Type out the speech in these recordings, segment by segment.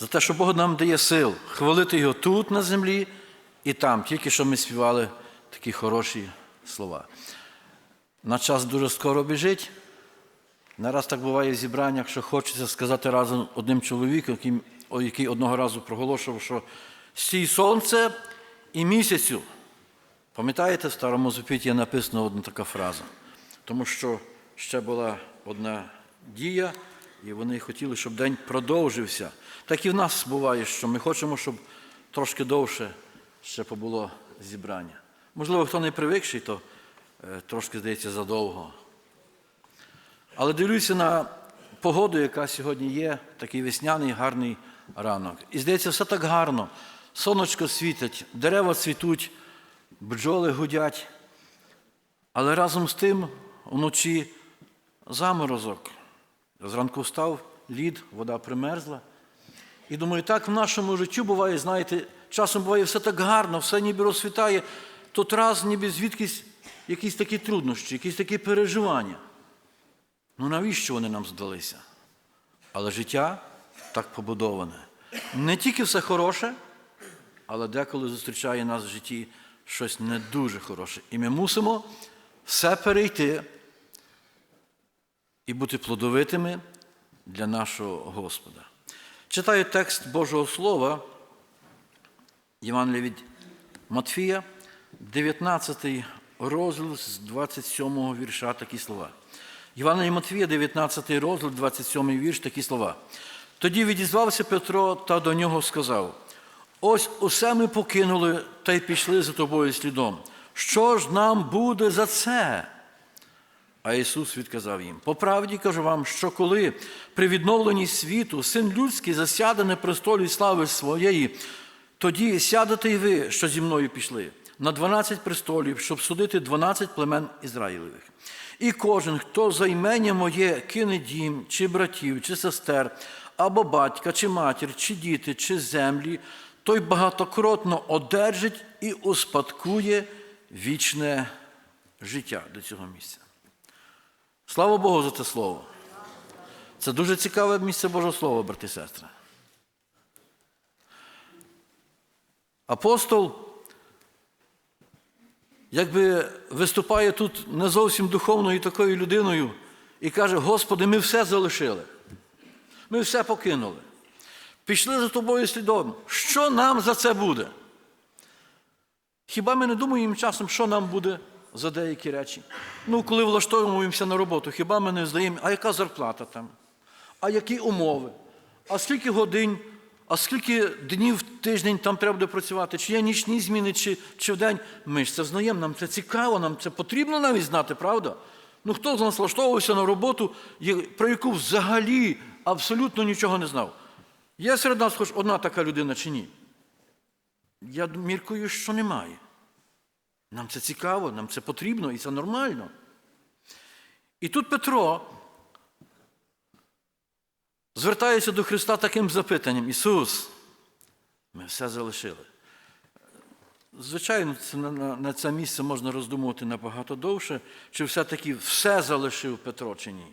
за те, що Бог нам дає сил хвалити Його тут, на землі, і там, тільки що ми співали такі хороші слова. На час дуже скоро біжить. Нараз так буває в зібраннях, що хочеться сказати разом одним чоловіком, який, одного разу проголошував, що стій сонце і місяцю. Пам'ятаєте, в старому запіті є написана одна така фраза, тому що ще була одна дія, і вони хотіли, щоб день продовжився. Так і в нас буває, що ми хочемо, щоб трошки довше ще побуло зібрання. Можливо, хто не привикший, то е, трошки здається задовго. Але дивлюся на погоду, яка сьогодні є, такий весняний гарний ранок. І здається, все так гарно. Сонечко світить, дерева цвітуть, бджоли гудять. Але разом з тим вночі заморозок. Зранку встав, лід, вода примерзла. І думаю, так в нашому житті буває, знаєте, часом буває все так гарно, все ніби розсвітає, тут раз ніби звідкись якісь такі труднощі, якісь такі переживання. Ну навіщо вони нам здалися? Але життя так побудоване. Не тільки все хороше, але деколи зустрічає нас в житті щось не дуже хороше. І ми мусимо все перейти і бути плодовитими для нашого Господа. Читаю текст Божого Слова, Євангелія від Матфія, 19 розділ з 27 вірша такі слова. Євангелія Матвія, 19 розділ, 27 вірш, такі слова. Тоді відізвався Петро та до нього сказав: Ось усе ми покинули та й пішли за тобою слідом. Що ж нам буде за це? А Ісус відказав їм: По правді кажу вам, що коли при відновленні світу син людський засяде на престолі слави своєї, тоді сядете й ви, що зі мною пішли, на 12 престолів, щоб судити 12 племен Ізраїлевих. І кожен, хто за імення моє кине дім, чи братів, чи сестер, або батька, чи матір, чи діти, чи землі, той багатокротно одержить і успадкує вічне життя до цього місця. Слава Богу за це слово. Це дуже цікаве місце Божого Слова, брати і сестри. Апостол, якби виступає тут не зовсім духовною такою людиною і каже: Господи, ми все залишили. Ми все покинули. Пішли за тобою слідом. Що нам за це буде? Хіба ми не думаємо часом, що нам буде за деякі речі? Ну, коли влаштовуємося на роботу, хіба ми не здаємо, а яка зарплата там? А які умови? А скільки годин, а скільки днів в тиждень там треба буде працювати? Чи є нічні зміни, чи, чи в день? Ми ж це знаємо, нам це цікаво, нам це потрібно навіть знати, правда? Ну хто з нас влаштовувався на роботу, про яку взагалі абсолютно нічого не знав? Є серед нас хоч одна така людина чи ні? Я міркую, що немає. Нам це цікаво, нам це потрібно і це нормально. І тут Петро звертається до Христа таким запитанням: Ісус, ми все залишили. Звичайно, на це місце можна роздумувати набагато довше, чи все-таки все залишив Петро, чи ні.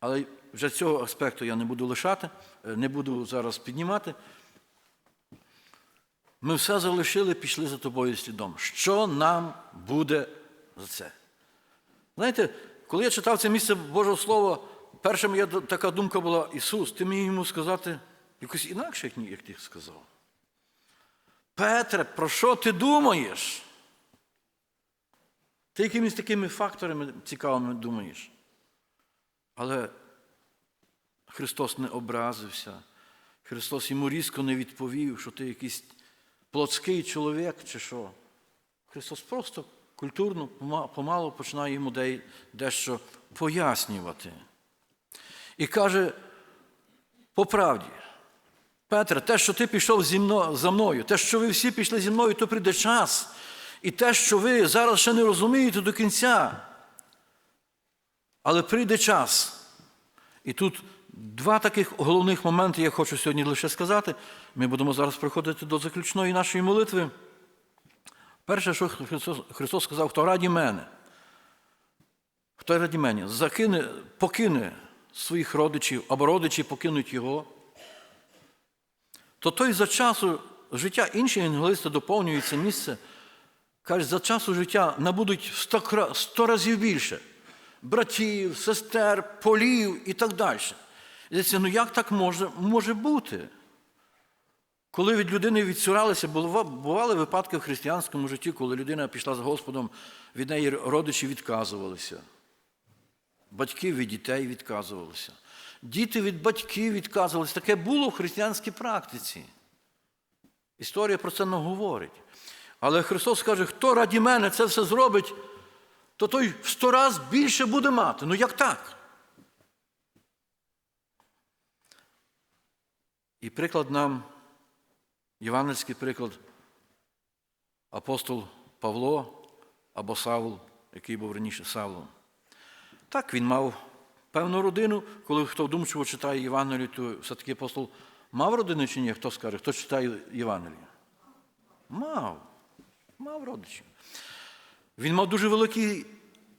Але вже цього аспекту я не буду лишати, не буду зараз піднімати. Ми все залишили, пішли за тобою слідом. Що нам буде за це? Знаєте, коли я читав це місце Божого Слова, перша моя така думка була: Ісус, ти міг йому сказати якось інакше, як, як ти сказав. Петре, про що ти думаєш? Ти якимись такими факторами цікавими думаєш. Але Христос не образився. Христос йому різко не відповів, що ти якийсь плотський чоловік чи що. Христос просто культурно, помалу починає йому дещо пояснювати. І каже, по правді, Петре, те, що ти пішов зі мною, за мною, те, що ви всі пішли зі мною, то прийде час. І те, що ви зараз ще не розумієте до кінця. Але прийде час. І тут два таких головних моменти я хочу сьогодні лише сказати. Ми будемо зараз приходити до заключної нашої молитви. Перше, що Христос, Христос сказав, хто раді мене, хто раді мене, закине, покине своїх родичів, або родичі покинуть Його, то той за часу життя інші евангелисти доповнюють це місце, кажуть, за часу життя набудуть сто разів більше братів, сестер, полів і так далі. Здається, ну як так може, може бути? Коли від людини відсуралися, бували випадки в християнському житті, коли людина пішла з Господом, від неї родичі відказувалися. Батьки від дітей відказувалися. Діти від батьків відказувалися. Таке було в християнській практиці. Історія про це не говорить. Але Христос каже, хто раді мене це все зробить, то той в сто раз більше буде мати. Ну як так? І приклад нам, євангельський приклад, апостол Павло або Савл, який був раніше Савлом. Так, він мав певну родину. Коли хто вдумчиво читає Євангелію, то все-таки апостол мав родину чи ні? Хто скаже? Хто читає Євангелію? Мав. Мав родичів. Він мав дуже великий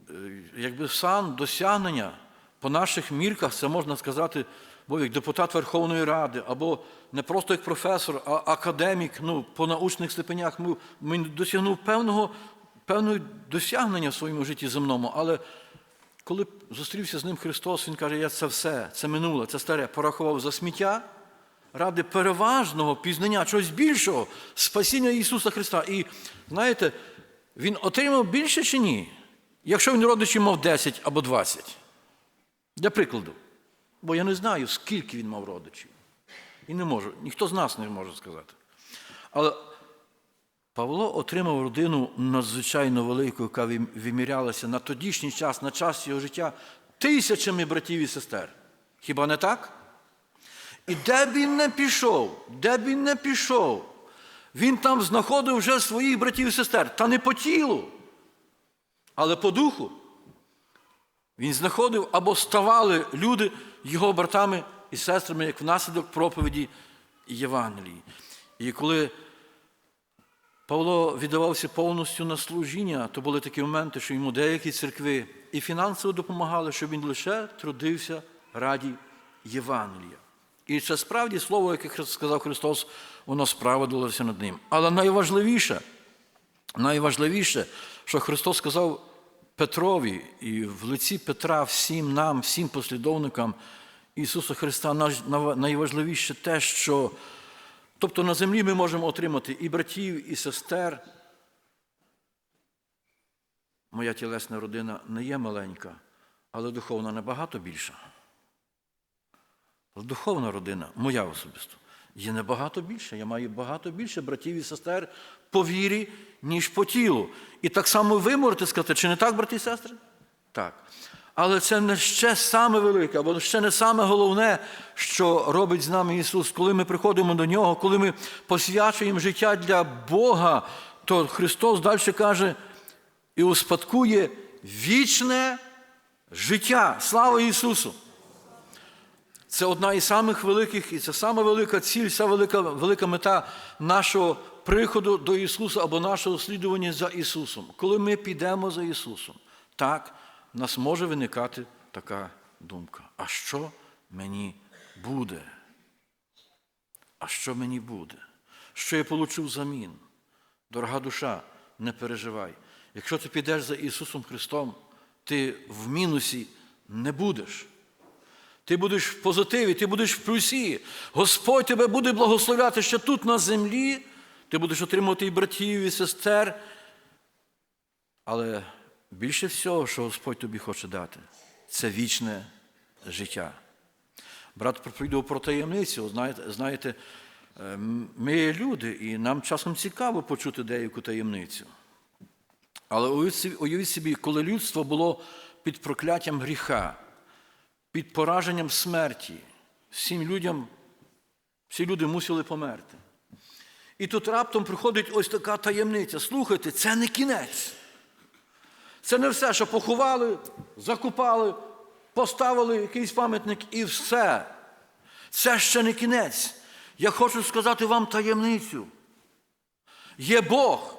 е, якби, сан, досягнення. По наших мірках, це можна сказати, був як депутат Верховної Ради, або не просто як професор, а академік, ну, по научних степенях ми, ми досягнув певного, певного досягнення в своєму житті земному. Але коли зустрівся з ним Христос, Він каже, я це все, це минуле, це старе, порахував за сміття ради переважного пізнання чогось більшого, спасіння Ісуса Христа. І знаєте, Він отримав більше чи ні? Якщо він родичів мав 10 або 20. Для прикладу. Бо я не знаю, скільки він мав родичів. І не можу, ніхто з нас не може сказати. Але Павло отримав родину надзвичайно велику, яка вимірялася на тодішній час, на час його життя тисячами братів і сестер. Хіба не так? І де б він не пішов, де б він не пішов, він там знаходив вже своїх братів і сестер, та не по тілу, але по духу. Він знаходив або ставали люди його братами і сестрами як внаслідок проповіді Євангелії. І коли Павло віддавався повністю на служіння, то були такі моменти, що йому деякі церкви і фінансово допомагали, щоб він лише трудився раді Євангелія. І це справді слово, яке сказав Христос, воно справедилося над ним. Але найважливіше, найважливіше, що Христос сказав Петрові і в лиці Петра всім нам, всім послідовникам Ісуса Христа, найважливіше те, що тобто на землі ми можемо отримати і братів, і сестер. Моя тілесна родина не є маленька, але духовна набагато більша. Духовна родина, моя особисто, є набагато більше. Я маю багато більше братів і сестер по вірі, ніж по тілу. І так само ви можете сказати, чи не так, брати і сестри? Так. Але це не ще саме велике, або ще не саме головне, що робить з нами Ісус. Коли ми приходимо до Нього, коли ми посвячуємо життя для Бога, то Христос далі каже і успадкує вічне життя. Слава Ісусу! Це одна із самих великих, і це сама велика ціль, ця велика, велика мета нашого приходу до Ісуса або нашого слідування за Ісусом. Коли ми підемо за Ісусом, так, в нас може виникати така думка. А що мені буде? А що мені буде? Що я получу взамін? Дорога душа, не переживай. Якщо ти підеш за Ісусом Христом, ти в мінусі не будеш. Ти будеш в позитиві, ти будеш в плюсі. Господь тебе буде благословляти ще тут на землі. Ти будеш отримувати і братів, і сестер. Але більше всього, що Господь тобі хоче дати, це вічне життя. Брат проповідував про таємницю. Знаєте, знаєте, е, ми є люди, і нам часом цікаво почути деяку таємницю. Але уявіть собі, коли людство було під прокляттям гріха, під пораженням смерті, всім людям, всі люди мусили померти. І тут раптом приходить ось така таємниця. Слухайте, це не кінець. Це не все, що поховали, закопали, поставили якийсь пам'ятник і все. Це ще не кінець. Я хочу сказати вам таємницю. Є Бог,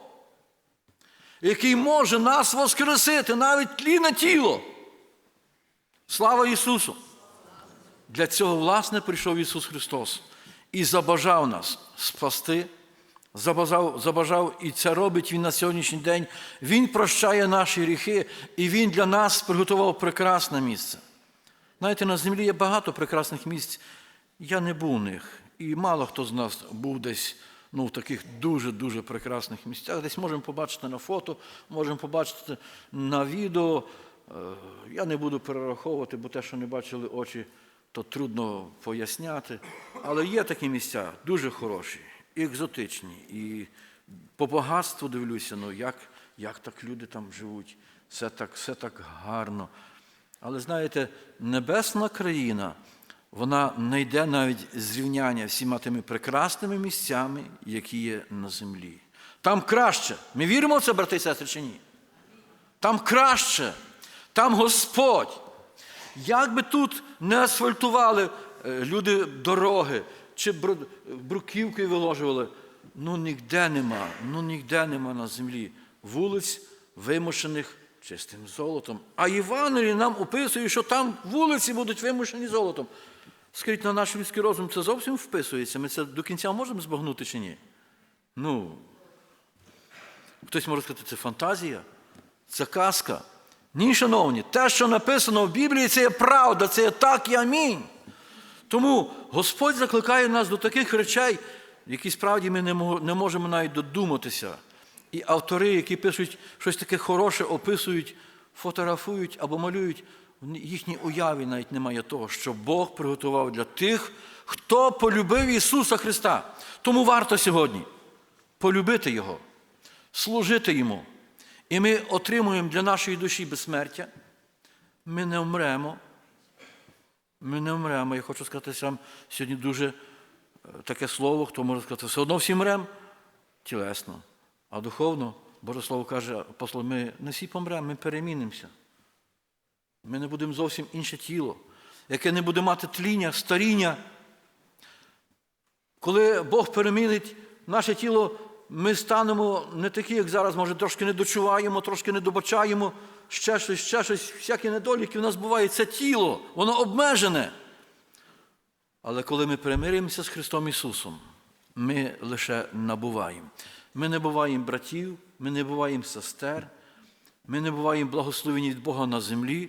який може нас воскресити, навіть тліне тіло. Слава Ісусу! Для цього, власне, прийшов Ісус Христос. і забажав нас спасти, забажав, забажав, і це робить Він на сьогоднішній день. Він прощає наші гріхи, і Він для нас приготував прекрасне місце. Знаєте, на землі є багато прекрасних місць. Я не був у них. І мало хто з нас був десь ну, в таких дуже-дуже прекрасних місцях. Десь можемо побачити на фото, можемо побачити на відео. Е, Я не буду перераховувати, бо те, що не бачили очі, то трудно поясняти. Але є такі місця дуже хороші, екзотичні, і по багатству дивлюся, ну як, як так люди там живуть, все так, все так гарно. Але знаєте, небесна країна, вона не йде навіть зрівняння всіма тими прекрасними місцями, які є на землі. Там краще. Ми віримо в це, брати і сестри, чи ні? Там краще, там Господь. Як би тут не асфальтували е, люди дороги, чи бруківки виложували, ну ніде нема, ну ніде нема на землі вулиць, вимушених чистим золотом. А Євангеліє нам описує, що там вулиці будуть вимушені золотом. Скажіть, на наш людський розум це зовсім вписується. Ми це до кінця можемо збагнути чи ні? Ну, хтось може сказати, це фантазія, це казка. Ні, шановні, те, що написано в Біблії, це є правда, це є так і амінь. Тому Господь закликає нас до таких речей, які справді ми не можемо навіть додуматися. І автори, які пишуть щось таке хороше, описують, фотографують або малюють, в їхній уяві навіть немає того, що Бог приготував для тих, хто полюбив Ісуса Христа. Тому варто сьогодні полюбити Його, служити Йому. І ми отримуємо для нашої душі безсмертя. Ми не вмремо. Ми не вмремо. Я хочу сказати сам сьогодні дуже е, таке слово, хто може сказати, все одно всі мремо тілесно. А духовно, Боже Слово каже, апостол, ми не всі помремо, ми перемінимося. Ми не будемо зовсім інше тіло, яке не буде мати тління, старіння. Коли Бог перемінить наше тіло, ми станемо не такі, як зараз, може, трошки не дочуваємо, трошки не добачаємо, ще щось, ще щось, всякі недоліки в нас бувають. Це тіло, воно обмежене. Але коли ми примиримося з Христом Ісусом, ми лише набуваємо. Ми не буваємо братів, ми не буваємо сестер, ми не буваємо благословені від Бога на землі.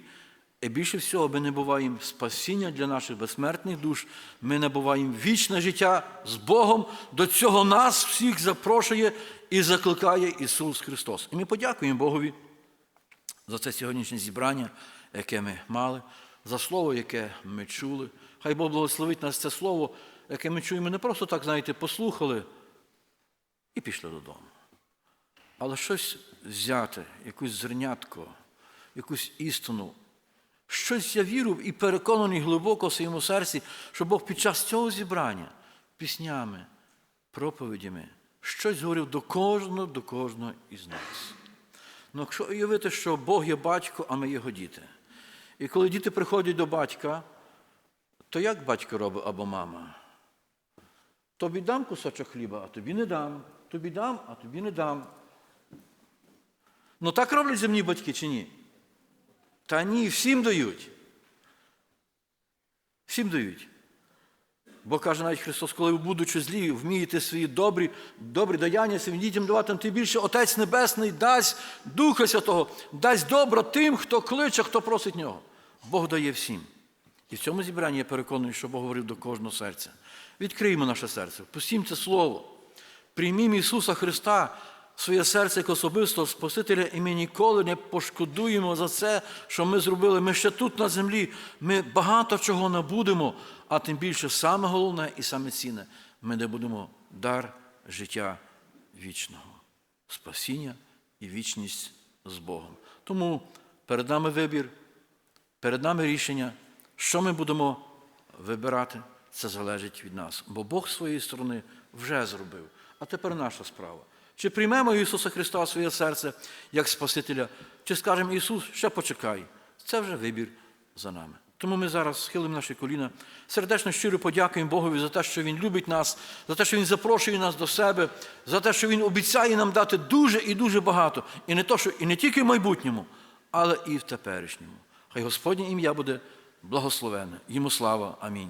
І більше всього, ми не буваємо спасіння для наших безсмертних душ, ми не буваємо вічне життя з Богом. До цього нас всіх запрошує і закликає Ісус Христос. І ми подякуємо Богові за це сьогоднішнє зібрання, яке ми мали, за слово, яке ми чули. Хай Бог благословить нас це слово, яке ми чуємо, не просто так, знаєте, послухали і пішли додому. Але щось взяти, якусь зернятко, якусь істину, щось я вірю і переконаний глибоко в своєму серці, що Бог під час цього зібрання піснями, проповідями, щось говорив до кожного, до кожного із нас. Ну, якщо уявити, що Бог є батько, а ми його діти. І коли діти приходять до батька, то як батько робить або мама? Тобі дам кусочок хліба, а тобі не дам. Тобі дам, а тобі не дам. Ну так роблять земні батьки чи ні? Та ні, всім дають. Всім дають. Бо каже навіть Христос, коли ви, будучи злі, вмієте свої добрі, добрі даяння своїм дітям давати, тим більше Отець Небесний дасть Духа Святого, дасть добро тим, хто кличе, хто просить нього. Бог дає всім. І в цьому зібранні я переконаний, що Бог говорив до кожного серця. Відкриємо наше серце, пустім це слово. Приймімо Ісуса Христа своє серце як особистого Спасителя, і ми ніколи не пошкодуємо за це, що ми зробили. Ми ще тут на землі. Ми багато чого набудемо, а тим більше саме головне і саме цінне, ми не будемо дар життя вічного, спасіння і вічність з Богом. Тому перед нами вибір, перед нами рішення, що ми будемо вибирати, це залежить від нас. Бо Бог з своєї сторони вже зробив. А тепер наша справа. Чи приймемо Ісуса Христа в своє серце як Спасителя, чи скажемо Ісус, ще почекай. Це вже вибір за нами. Тому ми зараз схилимо наші коліна. Сердечно щиро подякуємо Богові за те, що Він любить нас, за те, що Він запрошує нас до себе, за те, що Він обіцяє нам дати дуже і дуже багато. І не, то, що, і не тільки в майбутньому, але і в теперішньому. Хай Господнє ім'я буде благословене. Йому слава. Амінь.